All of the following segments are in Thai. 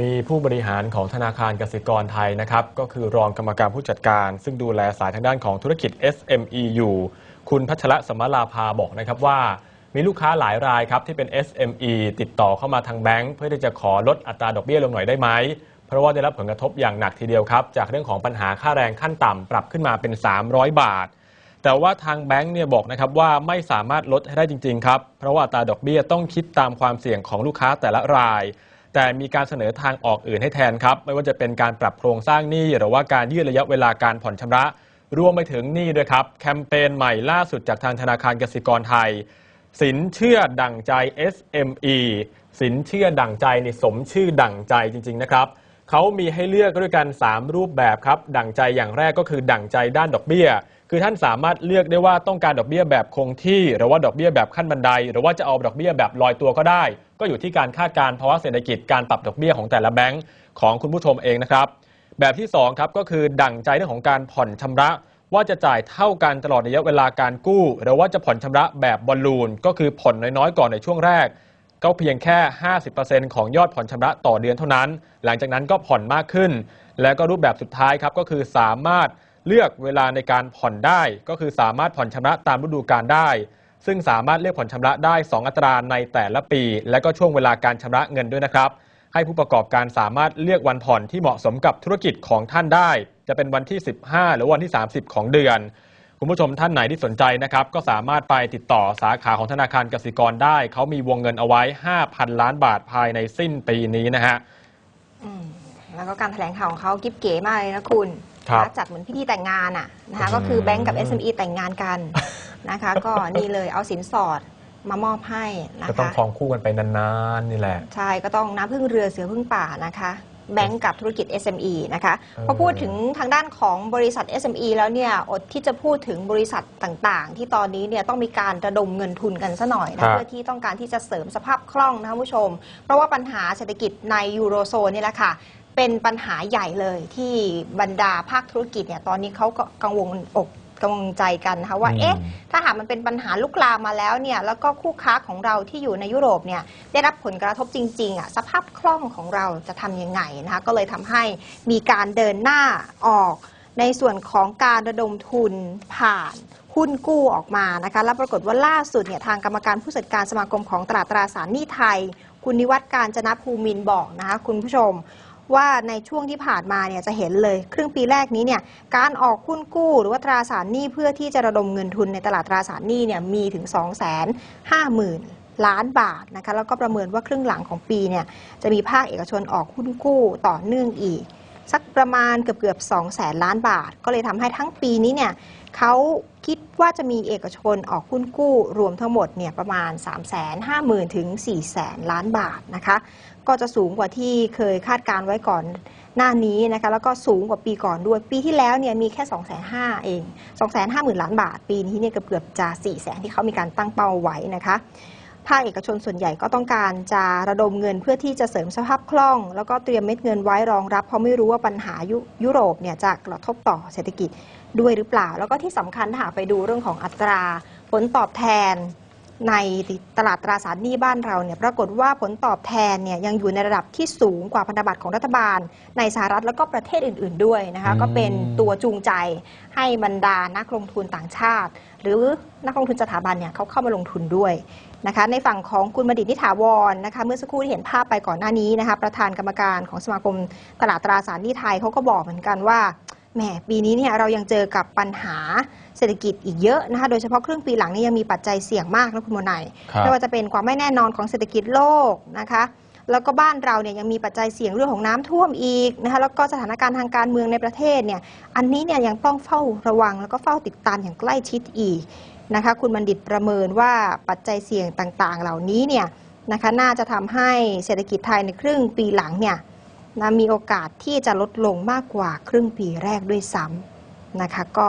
มีผู้บริหารของธนาคารกสิกรไทยนะครับ ก็คือรองกรรมการผู้จัดการ ซึ่งดูแลสายทางด้านของธุรกิจ SME อยู่ คุณพัชระสมราภาบอกนะครับว่า มีลูกค้าหลายรายครับที่เป็น SME ติดต่อเข้ามาทางแบงก์เพื่อที่จะขอลดอัตราดอกเบี้ยลงหน่อยได้ไหม เพราะว่าได้รับผลกระทบอย่างหนักทีเดียวครับ จากเรื่องของปัญหาค่าแรงขั้นต่ำปรับขึ้นมาเป็น 300 บาท แต่ว่าทางแบงก์เนี่ยบอกนะครับว่าไม่สามารถลดให้ได้จริงๆครับเพราะว่าอัตราดอกเบี้ยต้องคิดตามความเสี่ยงของลูกค้าแต่ละราย แต่มีการเสนอทางออกอื่นให้แทนครับ ไม่ว่าจะเป็นการปรับโครงสร้างหนี้ หรือว่าการยืดระยะเวลาการผ่อนชำระ รวมไปถึงหนี้ด้วยครับ แคมเปญใหม่ล่าสุดจากทางธนาคารกสิกรไทย สินเชื่อดั่งใจ SME สินเชื่อดั่งใจในสมชื่อดั่งใจจริง ๆ นะครับเขามีให้เลือกด้วยกัน 3 รูปแบบครับ ดั่งใจอย่างแรกก็คือดั่งใจด้านดอกเบี้ย คือท่านสามารถเลือกได้ว่าต้องการดอกเบี้ยแบบคงที่ หรือว่าดอกเบี้ยแบบขั้นบันได หรือว่าจะเอาดอกเบี้ยแบบลอยตัวก็ได้ ก็อยู่ที่การคาดการณ์ภาวะเศรษฐกิจการปรับดอกเบี้ยของแต่ละแบงก์ของคุณผู้ชมเองนะครับ แบบที่2ครับก็คือดั่งใจเรื่องของการผ่อนชำระ ว่าจะจ่ายเท่ากันตลอดระยะเวลาการกู้ หรือว่าจะผ่อนชำระแบบบอลลูน ก็คือผ่อนน้อยๆก่อนในช่วงแรกก็เพียงแค่ 50%ของยอดผ่อนชำระต่อเดือนเท่านั้น หลังจากนั้นก็ผ่อนมากขึ้น และก็รูปแบบสุดท้ายครับก็คือสามารถ เลือกเวลาในการผ่อนได้ ก็คือสามารถผ่อนชำระตามฤดูกาลได้ ซึ่งสามารถเลือกผ่อนชำระได้ 2 อัตราในแต่ละปี และก็ช่วงเวลาการชำระเงินด้วยนะครับ ให้ผู้ประกอบการสามารถเลือกวันผ่อนที่เหมาะสมกับธุรกิจของท่านได้ จะเป็นวันที่ 15 หรือวันที่ 30 ของเดือนคุณผู้ชมท่านไหนที่สนใจนะครับ ก็สามารถไปติดต่อสาขาของธนาคารกสิกรได้ เขามีวงเงินเอาไว้ 5,000 ล้านบาทภายในสิ้นปีนี้นะฮะแล้วก็การแถลงข่าวของเขากิ๊บเก๋มากเลยนะคุณ ครับนะจัดเหมือนพิธีแต่งงานอะนะคะอืมก็คือแบงก์กับ SME แต่งงานกันนะคะ ก็นี่เลยเอาสินสอดมามอบให้นะก็ต้องคะคลองคู่กันไปนานๆนี่แหละ ใช่ก็ต้องน้ำพึ่งเรือเสือพึ่งป่านะคะ แบงก์กับธุรกิจ SME นะคะเออพอพูดถึงทางด้านของบริษัท SME แล้วเนี่ยอดที่จะพูดถึงบริษัทต่างๆ ที่ตอนนี้เนี่ยต้องมีการระดมเงินทุนกันซะหน่อยครันะบ เพื่อที่ต้องการที่จะเสริมสภาพคล่องนะคะคุณผู้ชม เพราะว่าปัญหาเศรษฐกิจในยูโรโซนนี่แหละค่ะ เป็นปัญหาใหญ่เลยที่บรรดาภาคธุรกิจเนี่ยตอนนี้เขาก็กังวลอกกังวลใจกันนะคะว่าอืมเอ๊ะ ถ้าหากมันเป็นปัญหาลุกลามมาแล้วเนี่ย แล้วก็คู่ค้าของเราที่อยู่ในยุโรปเนี่ย ได้รับผลกระทบจริง ๆ อะ สภาพคล่องของเราจะทำยังไงนะคะ ก็เลยทำให้มีการเดินหน้าออกในส่วนของการระดมทุนผ่านหุ้นกู้ออกมานะคะ แล้วปรากฏว่าล่าสุดเนี่ยทางกรรมการผู้จัดการสมาคมของตลาดตราสารหนี้ไทย คุณนิวัฒน์การจนภูมินทร์บอกนะคะคุณผู้ชม ว่าในช่วงที่ผ่านมาเนี่ยจะเห็นเลย ครึ่งปีแรกนี้เนี่ยการออกหุ้นกู้หรือว่าตราสารหนี้เพื่อที่จะระดมเงินทุนในตลาดตราสารหนี้เนี่ยมีถึง 2 5 0 0 0 0ล้านบาทนะคะแล้วก็ประเมินว่าครึ่งหลังของปีเนี่ยจะมีภาคเอกชนออกหุ้นกู้ต่อเนื่องอีก สักประมาณเกือบเกือบ2แสนล้านบาท ก็เลยทำให้ทั้งปีนี้เนี่ยเขาคิดว่าจะมีเอกชนออกหุ้นกู้รวมทั้งหมดเนี่ยประมาณ 3 5 0 0 0 0ถึง4แสนล้านบาทนะคะ ก็จะสูงกว่าที่เคยคาดการไว้ก่อนหน้านี้นะคะแล้วก็สูงกว่าปีก่อนด้วย ปีที่แล้วเนี่ยมีแค่ 2 5 0 0 0เอง 2 5 0 0 0 0 ล้านบาท ปีนี้เนี่ยเกือบจะ 4 0 0 0 0ที่เขามีการตั้งเป้าไว้นะคะภาคเอกชนส่วนใหญ่ก็ต้องการจะระดมเงินเพื่อที่จะเสริมสภาพคล่อง แล้วก็เตรียมเม็ดเงินไว้รองรับ เพราะไม่รู้ว่าปัญหายุยุโรปเนี่ยจะกระทบต่อเศรษฐกิจด้วยหรือเปล่า แล้วก็ที่สำคัญถ้าไปดูเรื่องของอัตราผลตอบแทน ในตลาดตราสารหนี้บ้านเราเนี่ยปรากฏว่าผลตอบแทนเนี่ยยังอยู่ในระดับที่สูงกว่าพันธบัตรของรัฐบาล ในสหรัฐแล้วก็ประเทศอื่น ๆด้วยนะคะอืมก็เป็นตัวจูงใจให้บรรดานักลงทุนต่างชาติ หรือนักลงทุนสถาบันเนี่ยเขาเข้ามาลงทุนด้วยนะคะในฝั่งของคุณบดิตนิถาวรนะคะเมื่อสักครู่ที่เห็นภาพไปก่อนหน้านี้นะคะประธานกรรมการของสมาคมตลาดตราสารหนี้ไทยเขาก็บอกเหมือนกันว่า แหมปีนี้เนี่ยเรายังเจอกับปัญหาเศรษฐกิจอีกเยอะนะคะ โดยเฉพาะครึ่งปีหลังนี่ยังมีปัจจัยเสี่ยงมากนะคุณโมนายครับไม่ว่าจะเป็นความไม่แน่นอนของเศรษฐกิจโลกนะคะ แล้วก็บ้านเราเนี่ยยังมีปัจจัยเสี่ยงเรื่องของน้ำท่วมอีกนะคะ แล้วก็สถานการณ์ทางการเมืองในประเทศเนี่ย อันนี้เนี่ยยังต้องเฝ้าระวังแล้วก็เฝ้าติดตามอย่างใกล้ชิดอีกนะคะ คุณบัณฑิตประเมินว่าปัจจัยเสี่ยงต่างๆ เหล่านี้เนี่ยนะคะ น่าจะทำให้เศรษฐกิจไทยในครึ่งปีหลังเนี่ย นะมีโอกาสที่จะลดลงมากกว่าครึ่งปีแรกด้วยซ้ำนะคะ ก็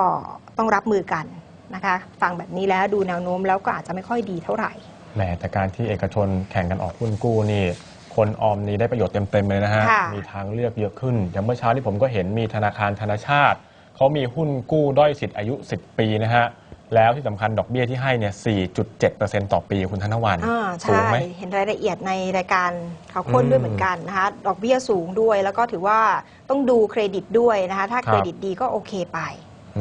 ต้องรับมือกันนะคะ ฟังแบบนี้แล้วดูแนวโน้มแล้วก็อาจจะไม่ค่อยดีเท่าไหร่แหมแต่การที่เอกชนแข่งกันออกหุ้นกู้นี่ คนออมนี้ได้ประโยชน์เต็มๆเลยนะฮะค่ะมีทางเลือกเยอะขึ้น อย่างเมื่อเช้าที่ผมก็เห็นมีธนาคารธนาชาติเขามีหุ้นกู้ด้อยสิทธิ์อายุ 10 ปีนะฮะ แล้วที่สำคัญดอกเบี้ยที่ให้เนี่ย 4.7%ต่อปีคุณธนวันอ่าสูใช่งไหม เห็นรายละเอียดในรายการข่าวค้นอืมด้วยเหมือนกันนะคะดอกเบี้ยสูงด้วย แล้วก็ถือว่าต้องดูเครดิตด้วยนะคะ ถ้าครับ เครดิตดีก็โอเคไป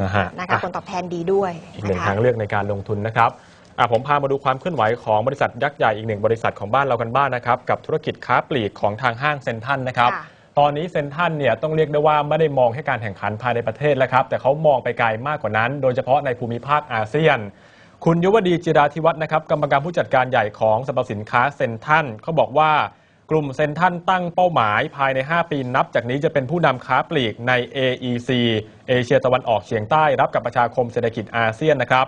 นะฮะนะคะอะผลตอบแทนดีด้วยอีกหนึ่งนะคะ ทางเลือกในการลงทุนนะครับอะผมพามาดูความเคลื่อนไหวของบริษัทยักษ์ใหญ่อีกหนึ่งบริษัทของบ้านเรากันบ้างนะครับ กับธุรกิจค้าปลีกของทางห้างเซ็นทรัลนะครับ ค่ะ ตอนนี้เซนทรัลเนี่ยต้องเรียกได้ว่าไม่ได้มองให้การแข่งขันภายในประเทศแล้วครับ แต่เขามองไปไกลมากกว่านั้น โดยเฉพาะในภูมิภาคอาเซียน คุณยุวดีจิราธิวัฒน์นะครับกรรมการผู้จัดการใหญ่ของสรรพสินค้าเซนทรัลเขาบอกว่ากลุ่มเซนทรัลตั้งเป้าหมายภายใน 5 ปีนับ จากนี้จะเป็นผู้นำค้าปลีกใน AEC เอเชียตะวันออกเฉียงใต้รับกับประชาคมเศรษฐกิจอาเซียนนะครับ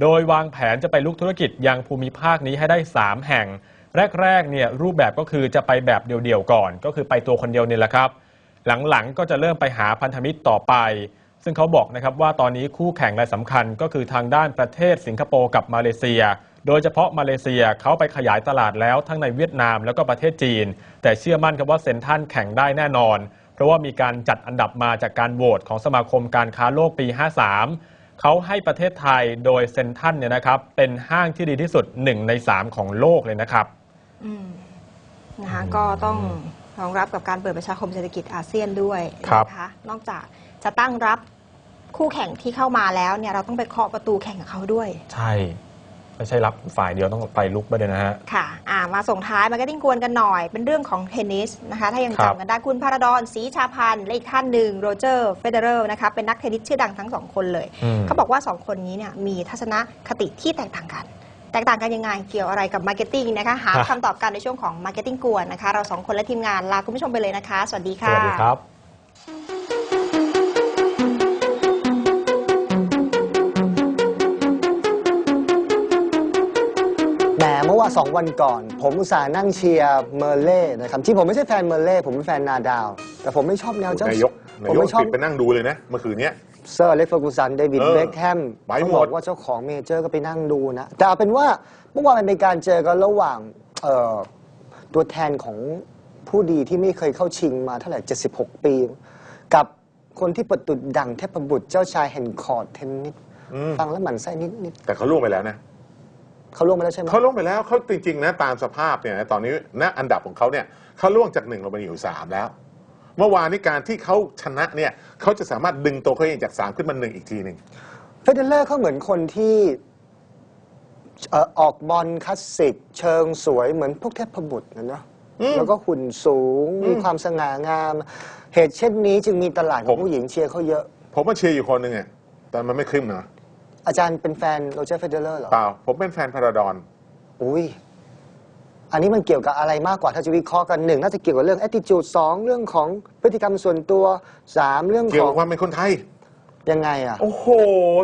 โดยวางแผนจะไปลุกธุรกิจยังภูมิภาคนี้ให้ได้ 3 แห่ง แรกๆเนี่ยรูปแบบก็คือจะไปแบบเดี่ยวๆก่อน ก็คือไปตัวคนเดียวเนี่ยแหละครับ หลังๆก็จะเริ่มไปหาพันธมิตรต่อไป ซึ่งเขาบอกนะครับว่าตอนนี้คู่แข่งรายสำคัญก็คือทางด้านประเทศสิงคโปร์กับมาเลเซีย โดยเฉพาะมาเลเซียเขาไปขยายตลาดแล้วทั้งในเวียดนามแล้วก็ประเทศจีน แต่เชื่อมั่นครับว่าเซนทรัลแข่งได้แน่นอน เพราะว่ามีการจัดอันดับมาจากการโหวตของสมาคมการค้าโลกปี 53เขาให้ประเทศไทยโดยเซนทรัลเนี่ยนะครับเป็นห้างที่ดีที่สุด 1 ใน 3 ของโลกเลยนะครับ อืมนะคะก็ต้องรองรับกับการเปิดประชาคมเศรษฐกิจอาเซียนด้วยครับนะคะนอกจากจะตั้งรับคู่แข่งที่เข้ามาแล้วเนี่ยเราต้องไปเคาะประตูแข่งกับเขาด้วย ใช่ไม่ใช่รับฝ่ายเดียวต้องไปลุกไปเลยนะฮะ ค่ะอ่ามาส่งท้ายมาก็ติ้งกวนกันหน่อย เป็นเรื่องของเทนนิสนะคะ ถ้ายังครับจำกันได้คุณพาราดอนศรีชาพันธ์และอีกท่านหนึ่งโรเจอร์เฟเดอเรลนะคะเป็นนักเทนนิสชื่อดังทั้งสองคนเลยอืมเขาบอกว่า2คนนี้เนี่ยมีทัศนคติที่แตกต่างกัน แตกต่างกันยังไงเกี่ยวอะไรกับมาร์เก็ตติ้งนะคะหาครับคำตอบกันในช่วงของมาร์เก็ตติ้งกวนนะคะ เราสองคนและทีมงานลาคุณผู้ชมไปเลยนะคะ สวัสดีสค่ะวัสดีครับแหมเมื่อว่าสองวันก่อน ผมอุตส่าห์นั่งเชียร์เมอร์เล่นะครับที่ผมไม่ใช่แฟนเมอร์เล่ผมเป็นแฟนนาดาว แต่ผมไม่ชอบแนวเจ้านายกผนามยกไม่ชอบติดไปนั่งดูเลยนะเมื่อคืนเนี้ย เซอร์อเล็กซ์เฟอร์กูสันเดวิดเออเบคแฮมไปต้องหมบอดกว่าเจ้าของเมเจอร์ก็ไปนั่งดูนะ แต่เอาเป็นว่าเมื่อวานมันเป็นการเจอกันระหว่างเอ่อตัวแทนของผู้ดีที่ไม่เคยเข้าชิงมาเท่าไหร่ 76 ปี กับคนที่ประตุดดังเทพบุตรเจ้าชายแห่งคอร์ดเทนนิสอืมฟังแล้วหมั่นไส้นิดนิดแต่เขาล่วงไปแล้วนะๆเขาล่วงไปแล้วใช่ไหม เขาล่วงไปแล้วเขาจริงๆนะตามสภาพเนี่ยตอนนี้ณอันดับของเขาเนี่ยเขาล่วงจากหนึ่งลงมาอยู่สามแล้ว เมื่อวานนี้การที่เขาชนะเนี่ยเขาจะสามารถดึงตัวเขาเองจากสามขึ้นมาหนึ่งอีกทีหนึ่ง เฟเดเลอร์เขาเหมือนคนที่เอ่อออกบอลคลาสสิก เชิงสวยเหมือนพวกเทพบุตรนะเนาะอืมแล้วก็หุ่นสูงอืมมีความสง่างาม เหตุเช่นนี้จึงมีตลาดขผองม ผู้หญิงเชียร์เขาเยอะ ผมมาเชียร์อยู่คนหนึ่งอะแต่มันไม่ขึ้นนะอาจารย์เป็นแฟนโรเจอร์เฟเดเลอร์เหรอ เปล่าผมเป็นแฟนพาราดอน อุ้ย อันนี้มันเกี่ยวกับอะไรมากกว่าถ้าจะวิเคราะห์กันหนึ่งน่าจะเกี่ยวกับเรื่อง attitude สองเรื่องของพฤติกรรมส่วนตัวสามเรื่องเกี่ยขวอกังบความเป็นคนไทย ยังไงอะ โอ้โห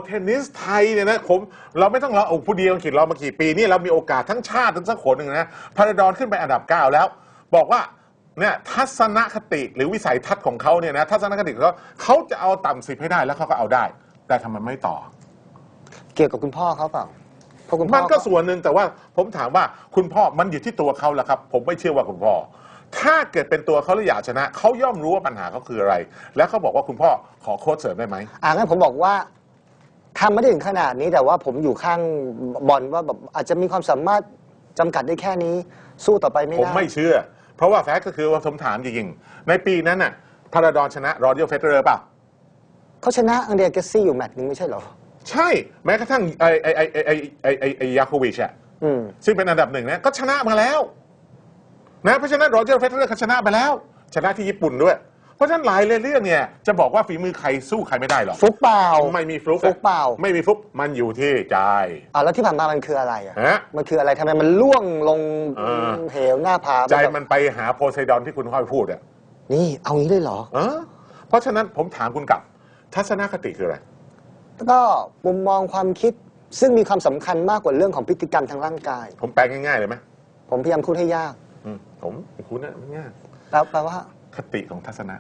เทนนิสไทยเนี่ยนะผมเราไม่ต้องรอโอ้ผู้เดียวอังกฤษเรามากี่ปีนี่เรามีโอกาสทั้งชาติทั้งสักคนหนึ่งนะพาราดอนขึ้นไปอันดับ 9 แล้ว บอกว่าเนี่ยทัศนคติหรือวิสัยทัศน์ของเขาเนี่ยนะทัศนคติของเขาเขาจะเอาต่ำสิบให้ได้แล้วเขาก็เอาได้ แต่ทำไมไม่ต่อ เกี่ยวกับคุณพ่อเขาเปล่า เพราะคุณพ่อ มันก็เขาส่วนหนึ่งแต่ว่าผมถามว่าคุณพ่อมันอยู่ที่ตัวเขาแหละครับ ผมไม่เชื่อว่าคุณพ่อ ถ้าเกิดเป็นตัวเขาแล้วอยากชนะ เขาย่อมรู้ว่าปัญหาเขาคืออะไร แล้วเขาบอกว่าคุณพ่อขอโค้ชเสริมได้ไหม อ่างั้นผมบอกว่าทำไม่ได้ถึงขนาดนี้แต่ว่าผมอยู่ข้างบอลว่าแบบอาจจะมีความสามารถจำกัดได้แค่นี้ สู้ต่อไปไม่ผมได้ ไม่เชื่อ เพราะว่าแฟกต์ก็คือว่าผมถามจริงๆในปีนั้นน่ะพาราดอนชนะรอเดียลเฟเดอร์ป่ะ เขาชนะอังเดรียเกสซี่อยู่แมตช์นึงไม่ใช่เหรอ ใช่แม้กระทั่งไอ้ไอ้ไอ้ไอไอไอ้อยาโควิชอะซึ่งเป็นอันดับหนึ่งนะก็ชนะมาแล้วนะเพราะฉะนั้นโรเจอร์เฟเธอร์เขาชนะไปแล้ว ชนะที่ญี่ปุ่นด้วย เพราะฉะนั้นหลายเรื่องเนี่ยจะบอกว่าฝีมือใครสู้ใครไม่ได้หรอฟุกเปล่า ไม่มีฟุกฟุกเปล่า ไม่มีฟุกมันอยู่ที่ใจ อ่าแล้วที่ผ่านมามันคืออะไรอะฮะมันคืออะไรทำไมมันล่วงลงเหวหน้าผาใจมันไปหาโพไซดอนที่คุณค่อยพูดอะนี่เอางี้เลยเหรอเอเพราะฉะนั้นผมถามคุณกลับ ทัศนคติคืออะไร ก็มุมมองความคิดซึ่งมีความสำคัญมากกว่าเรื่องของพฤติกรรมทางร่างกาย ผมแปลง่ายๆเลยไหมผมพยายามพูดให้ยากอืมผมคุณน่ะง่ายแปลแปลว่า คติของทัศนะ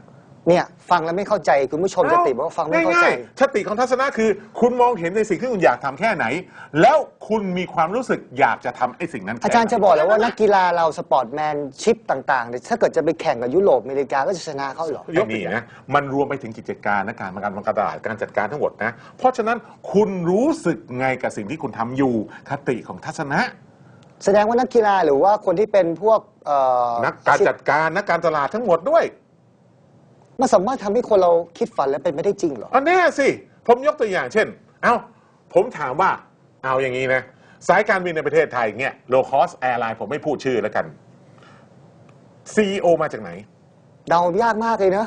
เนี่ยฟังแล้วไม่เข้าใจคุณผู้ชมจะติบอกว่าฟังไม่เข้าใจ ง่ยๆชติของทัศนะคือ คุณมองเห็นในสิ่งที่คุณอยากทำแค่ไหน แล้วคุณมีความรู้สึกอยากจะทำไอ้สิ่งนั้นแค่อาจารย์ไหนจะบอกแล้วว่านักกีฬาเราสปอร์ตแมนชิพต่างๆเนี่ยถ้าเกิดจะไปแข่งกับยุโรปอเมริกาก็จะชนะเขาเหรอ ยกนี่นะมันรวมไปถึงกิจการนะการการการตลาดการจัดการทั้งหมดนะเพราะฉะนั้นคุณรู้สึกไงกับสิ่งที่คุณทำอยู่คติของทัศนะ แสดงว่านักกีฬาหรือว่าคนที่เป็นพวกเอ่อนักการจัดการนักการตลาดทั้งหมดด้วย มันสามารถทำให้คนเราคิดฝันและเป็นไม่ได้จริงเหรอ อันแน่สิ ผมยกตัวอย่างเช่น เอ้า ผมถามว่า เอาอย่างนี้นะ สายการบินในประเทศไทยเนี่ย low cost airline ผมไม่พูดชื่อแล้วกัน CEO มาจากไหน เดายากมากเลยนะ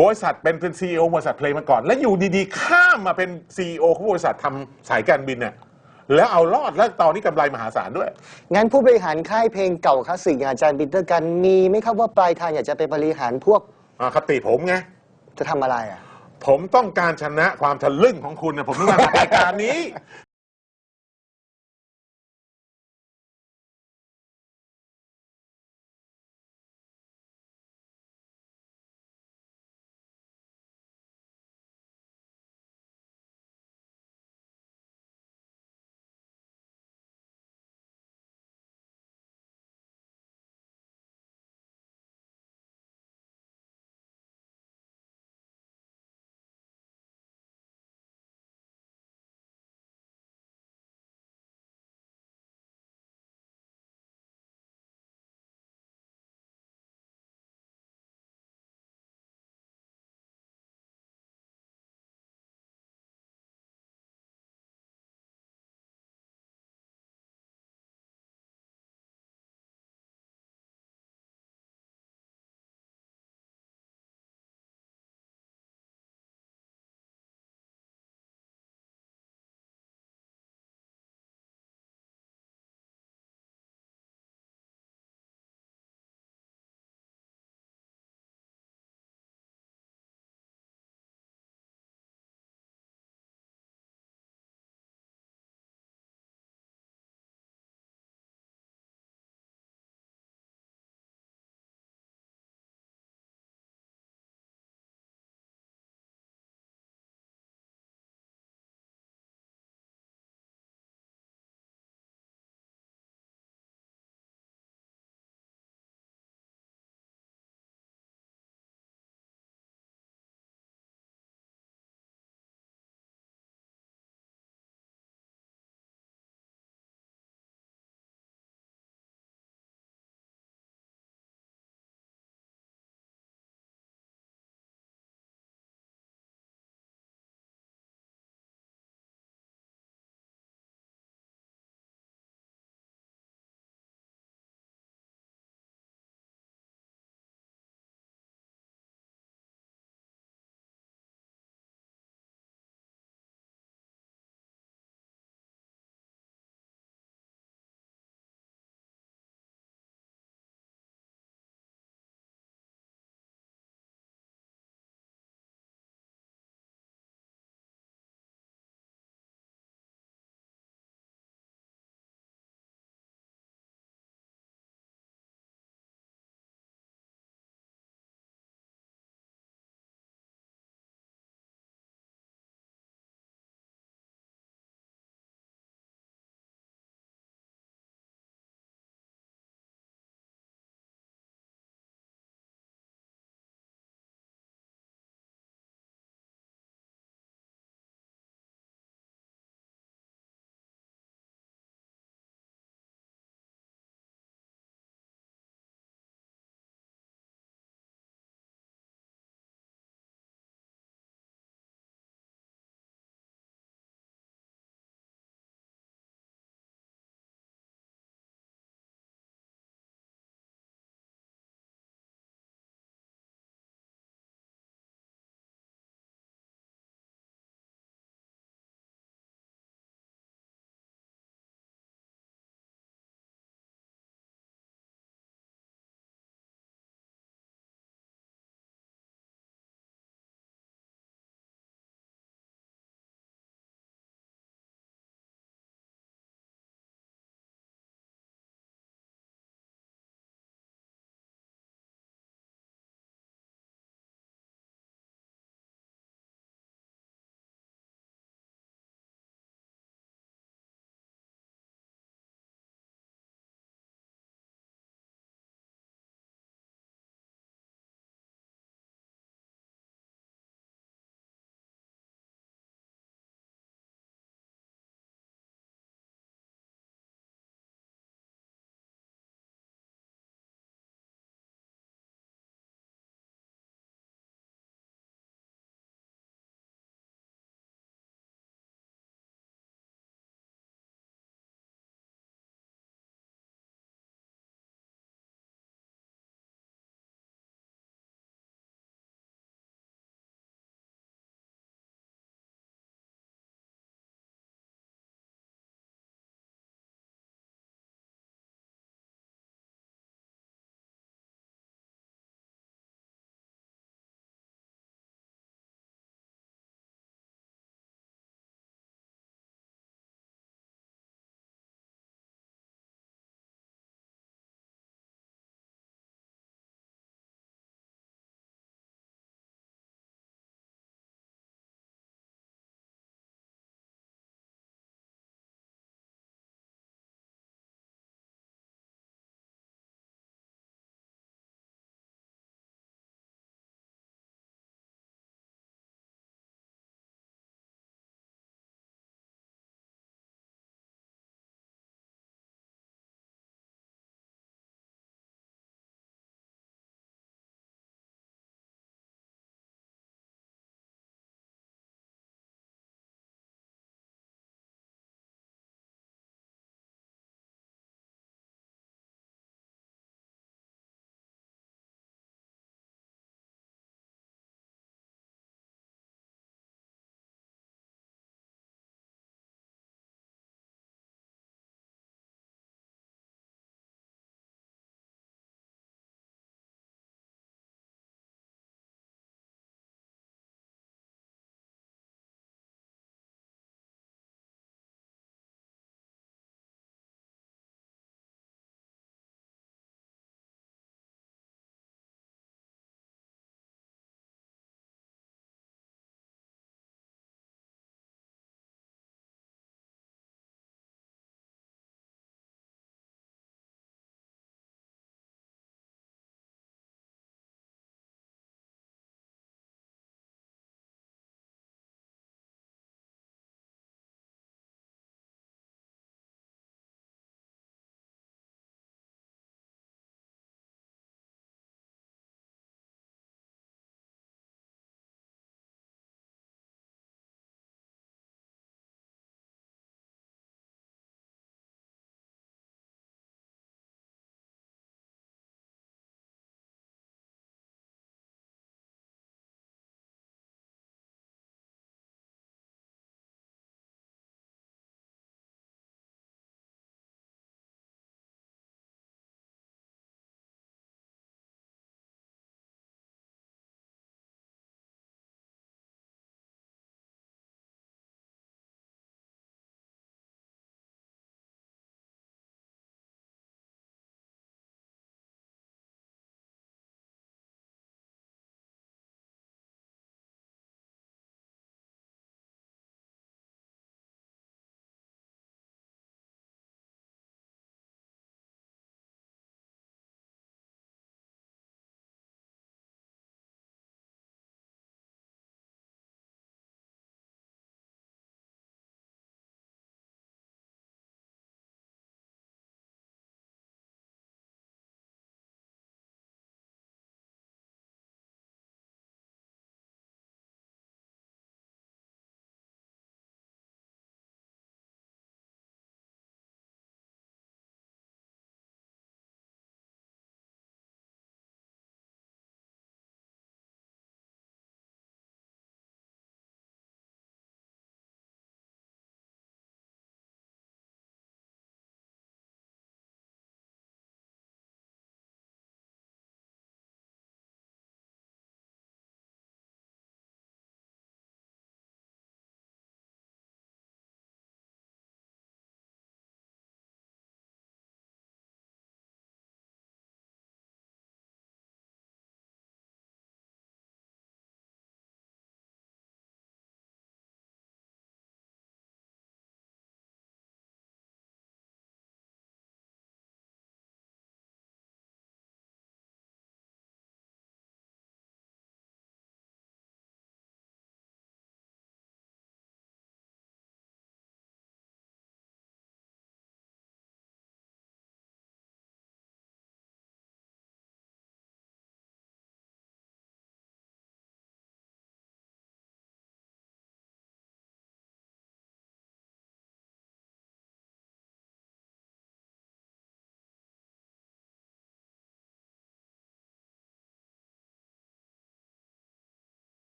บริษัทเป็นเป็น CEO บริษัทเพลงมาก่อน แล้วอยู่ดีๆ ข้ามมาเป็น CEO ของบริษัททำสายการบินเนี่ยแล้วเอารอดแล้วตอนนี้กำไรมหาศาลด้วย งั้นผู้บริหารค่ายเพลงเก่าคลาสสิกอย่างอาจารย์บินเตอร์กันมีไหมครับว่าปลายทางอยากจะไปบริหารพวก อ่าคติผมไง จะทำอะไรอะ ผมต้องการชนะความทะลึ่งของคุณนะผมถึงมาทำรายการนี้